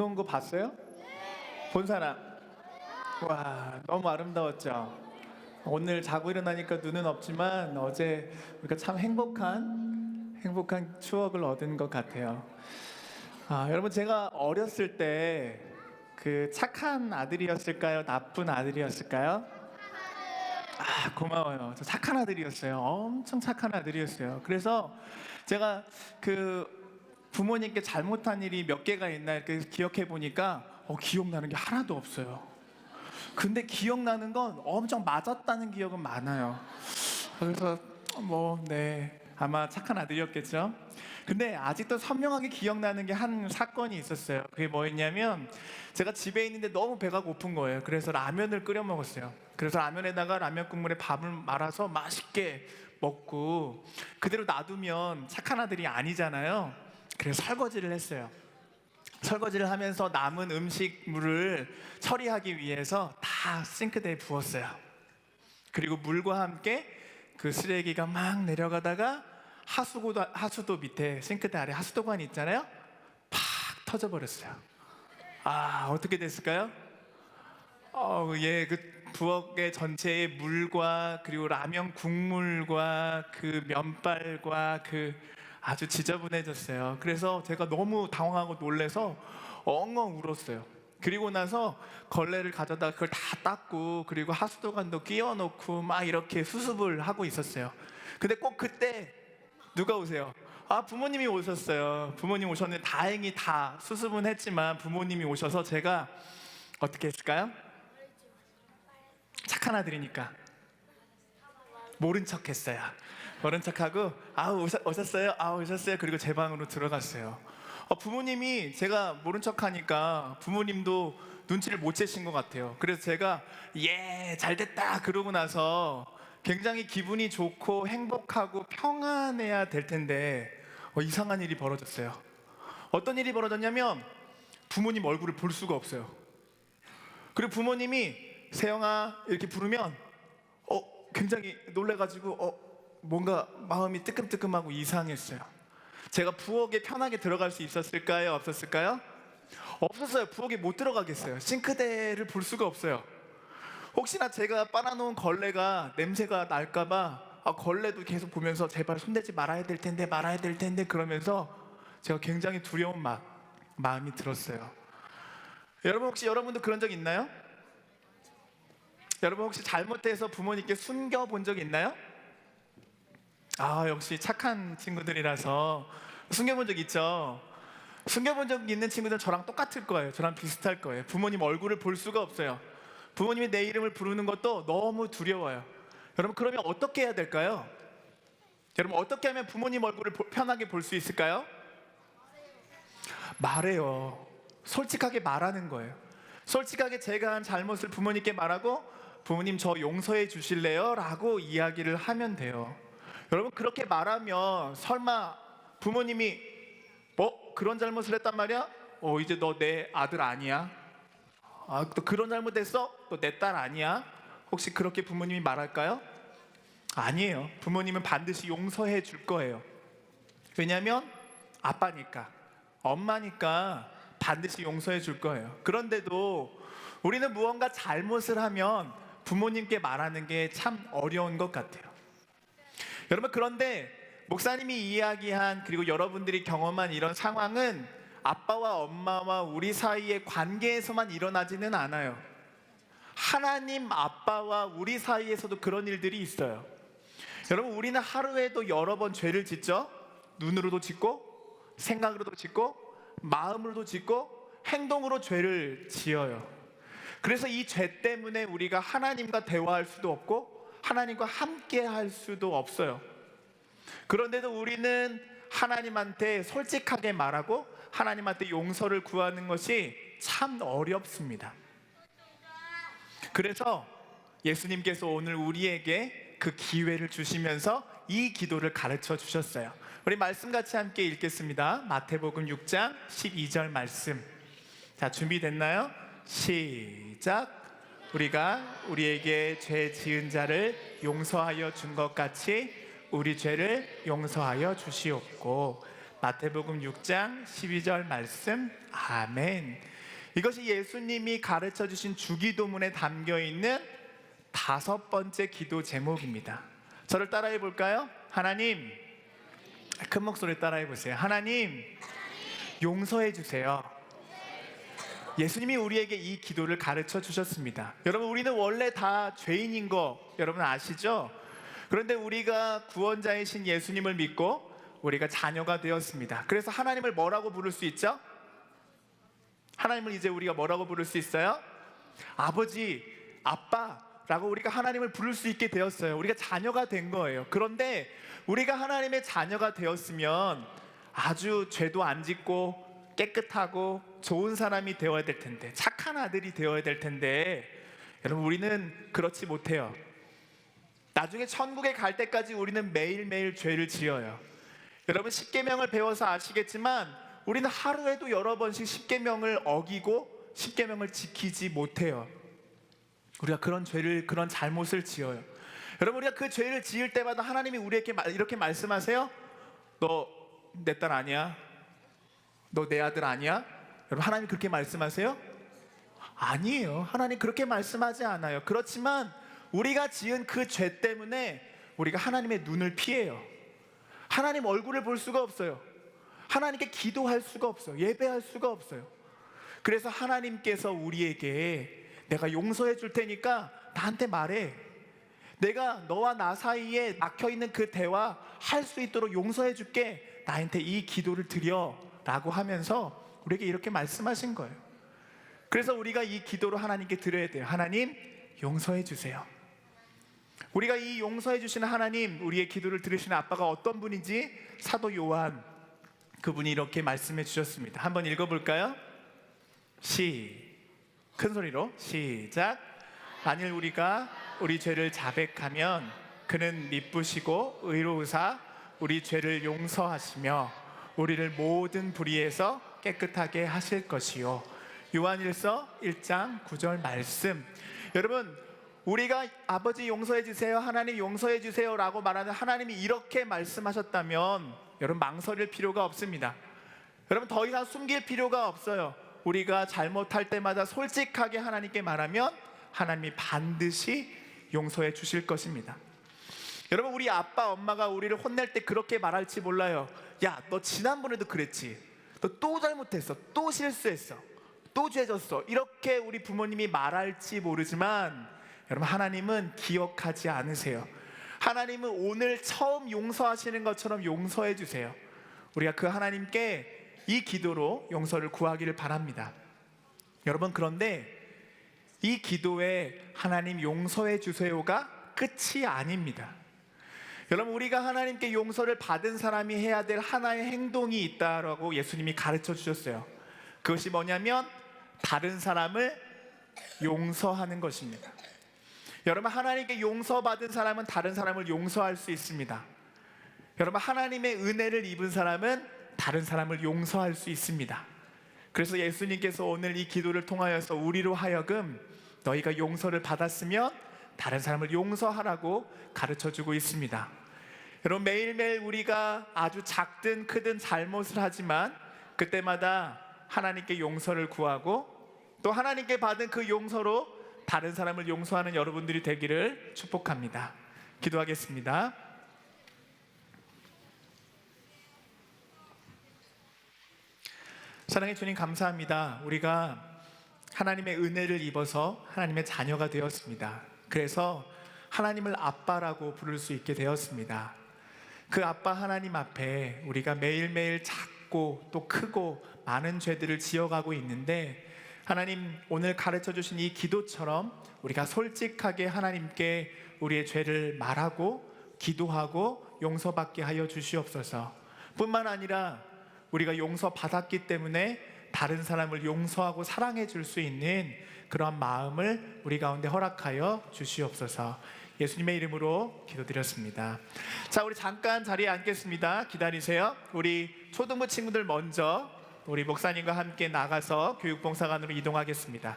눈온거 봤어요? 본 사람? 와 너무 아름다웠죠. 오늘 자고 일어나니까 눈은 없지만 어제 우리가 참 행복한 행복한 추억을 얻은 것 같아요. 아 여러분 제가 어렸을 때 그 착한 아들이었을까요? 나쁜 아들이었을까요? 아 고마워요. 저 착한 아들이었어요. 엄청 착한 아들이었어요. 그래서 제가 그 부모님께 잘못한 일이 몇 개가 있나 이렇게 기억해 보니까 어, 기억나는 게 하나도 없어요. 근데 기억나는 건 엄청 맞았다는 기억은 많아요. 그래서 뭐 네 아마 착한 아들이었겠죠. 근데 아직도 선명하게 기억나는 게 한 사건이 있었어요. 그게 뭐였냐면 제가 집에 있는데 너무 배가 고픈 거예요. 그래서 라면을 끓여 먹었어요. 그래서 라면에다가 라면 국물에 밥을 말아서 맛있게 먹고 그대로 놔두면 착한 아들이 아니잖아요. 그래서 설거지를 했어요. 설거지를 하면서 남은 음식물을 처리하기 위해서 다 싱크대에 부었어요. 그리고 물과 함께 그 쓰레기가 막 내려가다가 하수도 하수도 밑에 싱크대 아래 하수도관이 있잖아요. 팍 터져 버렸어요. 아 어떻게 됐을까요? 어, 예, 그 부엌의 전체의 물과 그리고 라면 국물과 그 면발과 그 아주 지저분해졌어요. 그래서 제가 너무 당황하고 놀래서 엉엉 울었어요. 그리고 나서 걸레를 가져다 그걸 다 닦고 그리고 하수도관도 끼워 놓고 막 이렇게 수습을 하고 있었어요. 근데 꼭 그때 누가 오세요? 아 부모님이 오셨어요. 부모님 오셨는데 다행히 다 수습은 했지만 부모님이 오셔서 제가 어떻게 했을까요? 착한 아들이니까 모른 척 했어요. 모른 척하고 아 오셨, 오셨어요? 아 오셨어요? 그리고 제 방으로 들어갔어요. 어, 부모님이 제가 모른 척 하니까 부모님도 눈치를 못 채신 것 같아요. 그래서 제가 예 잘 됐다 그러고 나서 굉장히 기분이 좋고 행복하고 평안해야 될 텐데 어, 이상한 일이 벌어졌어요. 어떤 일이 벌어졌냐면 부모님 얼굴을 볼 수가 없어요. 그리고 부모님이 세영아 이렇게 부르면 어 굉장히 놀래가지고 어 뭔가 마음이 뜨끔뜨끔하고 이상했어요. 제가 부엌에 편하게 들어갈 수 있었을까요? 없었을까요? 없었어요. 부엌에 못 들어가겠어요. 싱크대를 볼 수가 없어요. 혹시나 제가 빨아놓은 걸레가 냄새가 날까봐 아, 걸레도 계속 보면서 제발 손대지 말아야 될 텐데 말아야 될 텐데 그러면서 제가 굉장히 두려운 마, 마음이 들었어요. 여러분 혹시 여러분도 그런 적 있나요? 여러분 혹시 잘못해서 부모님께 숨겨 본 적 있나요? 아 역시 착한 친구들이라서 숨겨 본 적 있죠. 숨겨 본 적 있는 친구들은 저랑 똑같을 거예요. 저랑 비슷할 거예요. 부모님 얼굴을 볼 수가 없어요. 부모님이 내 이름을 부르는 것도 너무 두려워요. 여러분 그러면 어떻게 해야 될까요? 여러분 어떻게 하면 부모님 얼굴을 보- 편하게 볼 수 있을까요? 말해요. 솔직하게 말하는 거예요. 솔직하게 제가 한 잘못을 부모님께 말하고 부모님 저 용서해 주실래요? 라고 이야기를 하면 돼요. 여러분 그렇게 말하면 설마 부모님이 뭐 그런 잘못을 했단 말이야? 어 이제 너 내 아들 아니야? 아또 그런 잘못했어? 또내딸 아니야? 혹시 그렇게 부모님이 말할까요? 아니에요. 부모님은 반드시 용서해 줄 거예요. 왜냐하면 아빠니까 엄마니까 반드시 용서해 줄 거예요. 그런데도 우리는 무언가 잘못을 하면 부모님께 말하는 게 참 어려운 것 같아요. 여러분 그런데 목사님이 이야기한 그리고 여러분들이 경험한 이런 상황은 아빠와 엄마와 우리 사이의 관계에서만 일어나지는 않아요. 하나님 아빠와 우리 사이에서도 그런 일들이 있어요. 여러분 우리는 하루에도 여러 번 죄를 짓죠. 눈으로도 짓고 생각으로도 짓고 마음으로도 짓고 행동으로 죄를 지어요. 그래서 이 죄 때문에 우리가 하나님과 대화할 수도 없고 하나님과 함께 할 수도 없어요. 그런데도 우리는 하나님한테 솔직하게 말하고 하나님한테 용서를 구하는 것이 참 어렵습니다. 그래서 예수님께서 오늘 우리에게 그 기회를 주시면서 이 기도를 가르쳐 주셨어요. 우리 말씀 같이 함께 읽겠습니다. 마태복음 6장 12절 말씀. 자, 준비됐나요? 시작. 우리가 우리에게 죄 지은 자를 용서하여 준 것 같이 우리 죄를 용서하여 주시옵고 마태복음 6장 12절 말씀. 아멘. 이것이 예수님이 가르쳐 주신 주기도문에 담겨 있는 다섯 번째 기도 제목입니다. 저를 따라해 볼까요? 하나님 큰 목소리 따라해 보세요. 하나님 용서해 주세요. 예수님이 우리에게 이 기도를 가르쳐 주셨습니다. 여러분 우리는 원래 다 죄인인 거 여러분 아시죠? 그런데 우리가 구원자이신 예수님을 믿고 우리가 자녀가 되었습니다. 그래서 하나님을 뭐라고 부를 수 있죠? 하나님을 이제 우리가 뭐라고 부를 수 있어요? 아버지, 아빠 라고 우리가 하나님을 부를 수 있게 되었어요. 우리가 자녀가 된 거예요. 그런데 우리가 하나님의 자녀가 되었으면 아주 죄도 안 짓고 깨끗하고 좋은 사람이 되어야 될 텐데 착한 아들이 되어야 될 텐데 여러분 우리는 그렇지 못해요. 나중에 천국에 갈 때까지 우리는 매일매일 죄를 지어요. 여러분 십계명을 배워서 아시겠지만 우리는 하루에도 여러 번씩 십계명을 어기고 십계명을 지키지 못해요. 우리가 그런 죄를 그런 잘못을 지어요. 여러분 우리가 그 죄를 지을 때마다 하나님이 우리에게 말- 이렇게 말씀하세요. 너 내 딸 아니야. 너 내 아들 아니야? 여러분 하나님 그렇게 말씀하세요? 아니에요. 하나님 그렇게 말씀하지 않아요. 그렇지만 우리가 지은 그 죄 때문에 우리가 하나님의 눈을 피해요. 하나님 얼굴을 볼 수가 없어요. 하나님께 기도할 수가 없어요. 예배할 수가 없어요. 그래서 하나님께서 우리에게 내가 용서해 줄 테니까 나한테 말해. 내가 너와 나 사이에 막혀 있는 그 대화 할 수 있도록 용서해 줄게. 나한테 이 기도를 드려 라고 하면서 우리에게 이렇게 말씀하신 거예요. 그래서 우리가 이 기도를 하나님께 드려야 돼요. 하나님 용서해 주세요. 우리가 이 용서해 주시는 하나님, 우리의 기도를 들으시는 아빠가 어떤 분인지 사도 요한 그분이 이렇게 말씀해 주셨습니다. 한번 읽어 볼까요? 시. 큰 소리로 시작. 만일 우리가 우리 죄를 자백하면 그는 미쁘시고 의로우사 우리 죄를 용서하시며 우리를 모든 불의에서 깨끗하게 하실 것이요. 요한일서 1장 9절 말씀. 여러분 우리가 아버지 용서해 주세요. 하나님 용서해 주세요라고 말하는 하나님이 이렇게 말씀하셨다면 여러분 망설일 필요가 없습니다. 여러분 더 이상 숨길 필요가 없어요. 우리가 잘못할 때마다 솔직하게 하나님께 말하면 하나님이 반드시 용서해 주실 것입니다. 여러분 우리 아빠 엄마가 우리를 혼낼 때 그렇게 말할지 몰라요. 야, 너 지난번에도 그랬지. 너 또 잘못했어. 또 실수했어. 또 죄졌어. 이렇게 우리 부모님이 말할지 모르지만 여러분 하나님은 기억하지 않으세요. 하나님은 오늘 처음 용서하시는 것처럼 용서해 주세요. 우리가 그 하나님께 이 기도로 용서를 구하기를 바랍니다. 여러분 그런데 이 기도에 하나님 용서해 주세요가 끝이 아닙니다. 여러분 우리가 하나님께 용서를 받은 사람이 해야 될 하나의 행동이 있다라고 예수님이 가르쳐 주셨어요. 그것이 뭐냐면 다른 사람을 용서하는 것입니다. 여러분 하나님께 용서받은 사람은 다른 사람을 용서할 수 있습니다. 여러분 하나님의 은혜를 입은 사람은 다른 사람을 용서할 수 있습니다. 그래서 예수님께서 오늘 이 기도를 통하여서 우리로 하여금 너희가 용서를 받았으면 다른 사람을 용서하라고 가르쳐 주고 있습니다. 여러분 매일매일 우리가 아주 작든 크든 잘못을 하지만 그때마다 하나님께 용서를 구하고 또 하나님께 받은 그 용서로 다른 사람을 용서하는 여러분들이 되기를 축복합니다. 기도하겠습니다. 사랑의 주님 감사합니다. 우리가 하나님의 은혜를 입어서 하나님의 자녀가 되었습니다. 그래서 하나님을 아빠라고 부를 수 있게 되었습니다. 그 아빠 하나님 앞에 우리가 매일매일 작고 또 크고 많은 죄들을 지어가고 있는데 하나님 오늘 가르쳐 주신 이 기도처럼 우리가 솔직하게 하나님께 우리의 죄를 말하고 기도하고 용서받게 하여 주시옵소서. 뿐만 아니라 우리가 용서받았기 때문에 다른 사람을 용서하고 사랑해 줄 수 있는 그러한 마음을 우리 가운데 허락하여 주시옵소서. 예수님의 이름으로 기도드렸습니다. 자, 우리 잠깐 자리에 앉겠습니다. 기다리세요. 우리 초등부 친구들 먼저 우리 목사님과 함께 나가서 교육봉사관으로 이동하겠습니다.